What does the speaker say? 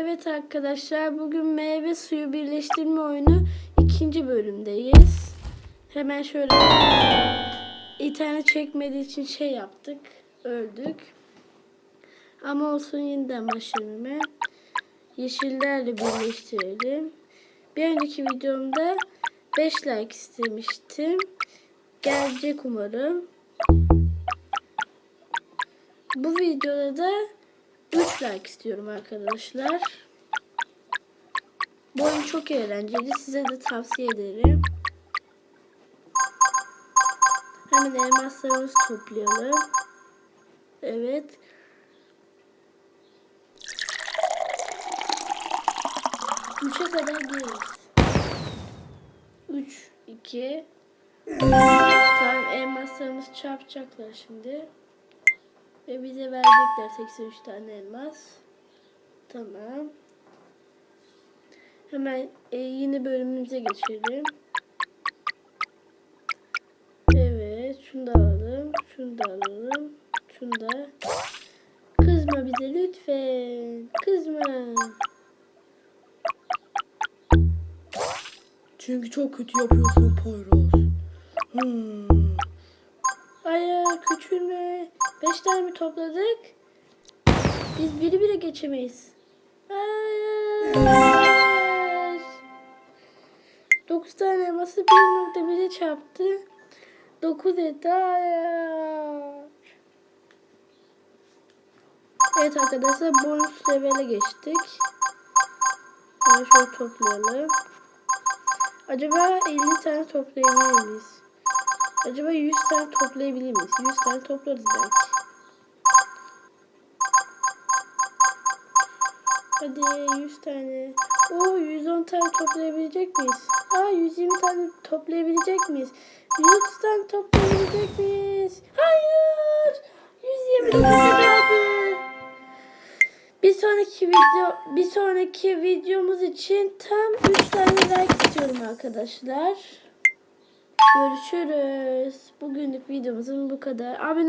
Evet arkadaşlar bugün meyve suyu birleştirme oyunu ikinci bölümdeyiz. Hemen şöyle internet çekmediği için şey yaptık. Öldük. Ama olsun yeniden başlayalım. Yeşillerle birleştirelim. Bir önceki videomda 5 like istemiştim. Gelecek umarım. Bu videoda da 3 like istiyorum arkadaşlar. Bu oyun çok eğlenceli. Size de tavsiye ederim. Hemen elmaslarımızı toplayalım. Evet. Üçe kadar gireriz. 3, 2, Tamam elmaslarımız çarpacaklar şimdi. Ve bize verecekler 83 tane elmas. Tamam. Hemen e, yeni bölümümüze geçelim. Evet, şunu da alalım. Şunu da alalım. Şunu da. Kızma bize lütfen. Kızma. Çünkü çok kötü yapıyorsun Poyraz. Hmm. Hayır küçülme. Beş tane mi topladık? Biz biri bile geçemeyiz. Hayır. Dokuz tane elması bir nokta bire çarptı. Dokuz etti. Hayır. Evet arkadaşlar bonus levele geçtik. Hemen şöyle toplayalım. Acaba 50 tane toplayabilir miyiz? Acaba 100 tane toplayabilir miyiz? 100 tane toplarız belki. Hadi 100 tane. Oo 110 tane toplayabilecek miyiz? Aa 120 tane toplayabilecek miyiz? 100 tane toplayabilecek miyiz? Hayır! 129 kaldı. Bir sonraki video bir sonraki videomuz için tam 3 tane like istiyorum arkadaşlar. Görüşürüz. Bugünlük videomuzun bu kadar. Abone